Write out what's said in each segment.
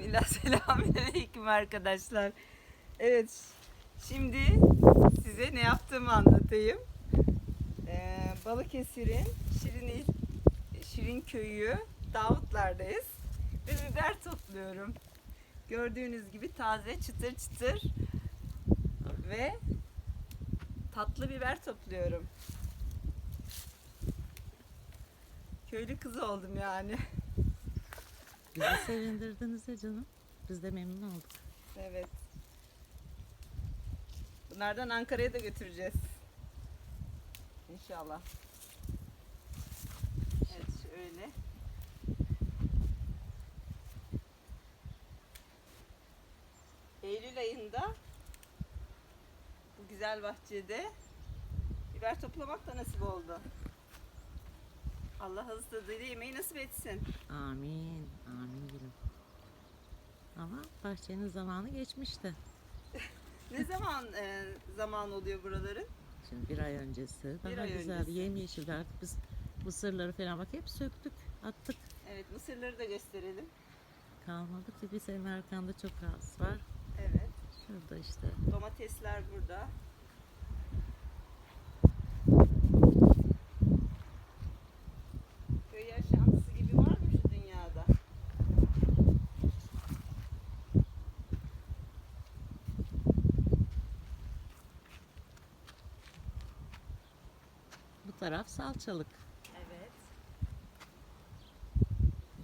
Bismillah, selamünaleyküm arkadaşlar. Evet, şimdi size ne yaptığımı anlatayım. Ee, Balıkesir'in Şirin, Şirin Köyü Davutlar'dayız ve biber topluyorum. Gördüğünüz gibi taze çıtır çıtır ve tatlı biber topluyorum. Köylü kızı oldum yani. Bizi sevindirdiniz ya canım. Biz de memnun olduk. Evet. Bunlardan Ankara'ya da götüreceğiz. İnşallah. Evet şöyle. Eylül ayında bu güzel bahçede biber toplamak da nasip oldu. Allah hızlı tadıyla yemeği nasip etsin. Amin. Amin gülüm. Ama bahçenin zamanı geçmişti. Ne zaman e, zaman oluyor buraların? Şimdi bir ay öncesi. Daha ay güzel. öncesi. Yemyeşildi artık biz mısırları falan bak hep söktük. Attık. Evet mısırları da gösterelim. Kalmadı ki bir senin arkanda çok az var. Evet. Şurada işte. Domatesler burada. Köy yaşantısı gibi var mı şu dünyada? Bu taraf salçalık. Evet.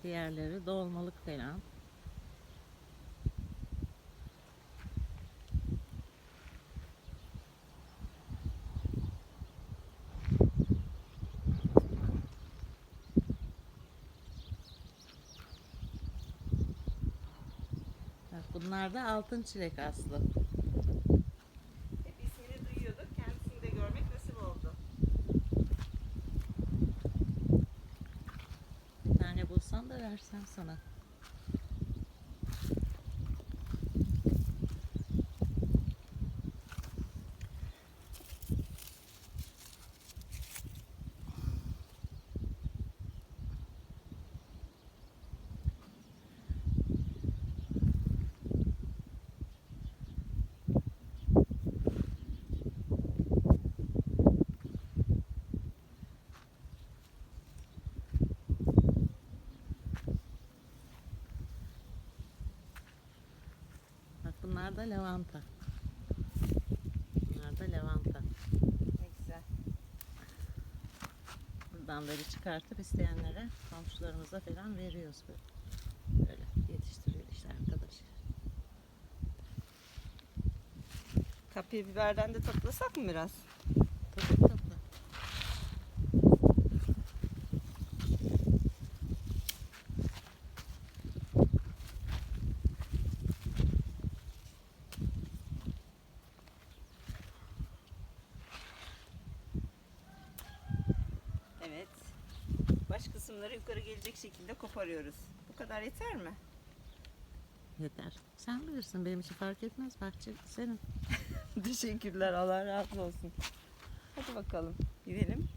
Diğerleri dolmalık falan. Bak bunlar da altın çilek aslı. Hep ismini duyuyorduk. Kendisini de görmek nasip oldu. Bulsam da versem sana. Bunlar da lavanta. Bunlar da lavanta. Ne güzel. Buradan böyle çıkartıp isteyenlere, komşularımıza falan veriyoruz böyle. Böyle yetiştiriyor işte arkadaş. Kapya biberden de toplasak mı biraz? Topla topla. Evet. Baş kısımları yukarı gelecek şekilde koparıyoruz. Bu kadar yeter mi? Yeter. Sen bilirsin benim için fark etmez. Bahçe senin. Teşekkürler. Allah razı olsun. Hadi bakalım. Gidelim.